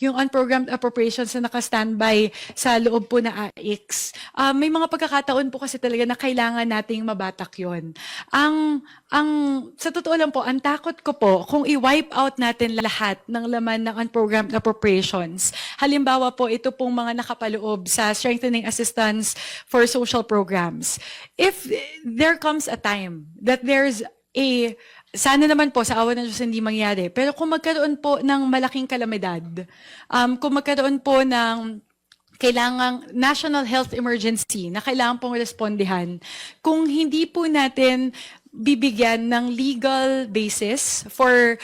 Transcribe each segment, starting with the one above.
yung unprogrammed appropriations na naka-standby sa loob po na AIX. Ah, may mga pagkakataon po kasi talaga na kailangan nating mabatak yon. Ang, ang, sa totoo lang po, ang takot ko po, kung i-wipe out natin lahat ng laman ng unprogrammed appropriations, halimbawa po, ito pong mga nakapaloob sa strengthening assistance for social programs. If there comes a time that there's a sana naman po sa awa ng Diyos hindi mangyari. Pero kung magkaroon po ng malaking kalamidad, um, kung magkaroon po ng kailangang national health emergency na kailangan pong respondihan, kung hindi po natin bibigyan ng legal basis for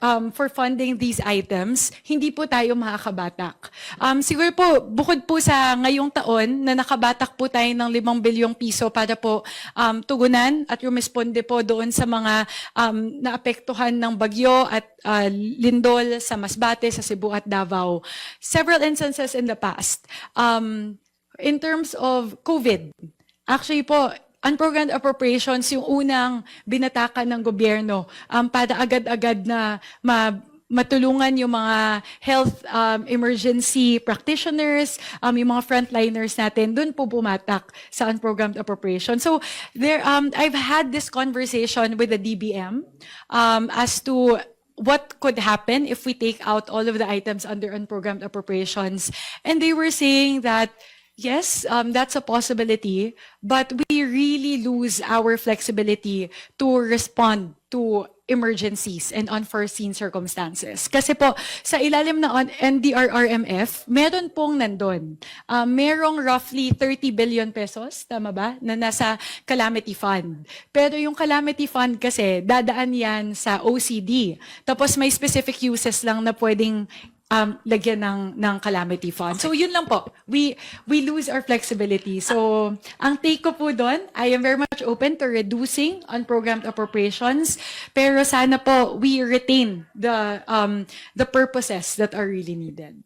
um, for funding these items, hindi po tayo makakabatak. Um, siguro po, bukod po sa ngayong taon na nakabatak po tayo ng 5 bilyong piso para po um, tugunan at rumisponde po doon sa mga um, naapektuhan ng bagyo at uh, lindol sa Masbate, sa Cebu at Davao. Several instances in the past. Um, in terms of COVID, actually po, unprogrammed appropriations yung unang binatakan ng gobyerno um, para agad-agad na ma matulungan yung mga health um, emergency practitioners, um, yung mga frontliners natin, dun po bumatak sa unprogrammed appropriation. So there, um, I've had this conversation with the DBM um, as to what could happen if we take out all of the items under unprogrammed appropriations. And they were saying that Yes, um, that's a possibility, but we really lose our flexibility to respond to emergencies and unforeseen circumstances. Kasi po, sa ilalim na NDRRMF, meron pong nandun. Uh, merong roughly 30 billion pesos, tama ba, na nasa calamity fund. Pero yung calamity fund kasi, dadaan yan sa OCD. Tapos may specific uses lang na pwedeng um, lagyan ng, ng calamity fund. So yun lang po. We, we lose our flexibility. So ang take ko po doon, I am very much open to reducing unprogrammed appropriations. Pero sana po we retain the, um, the purposes that are really needed.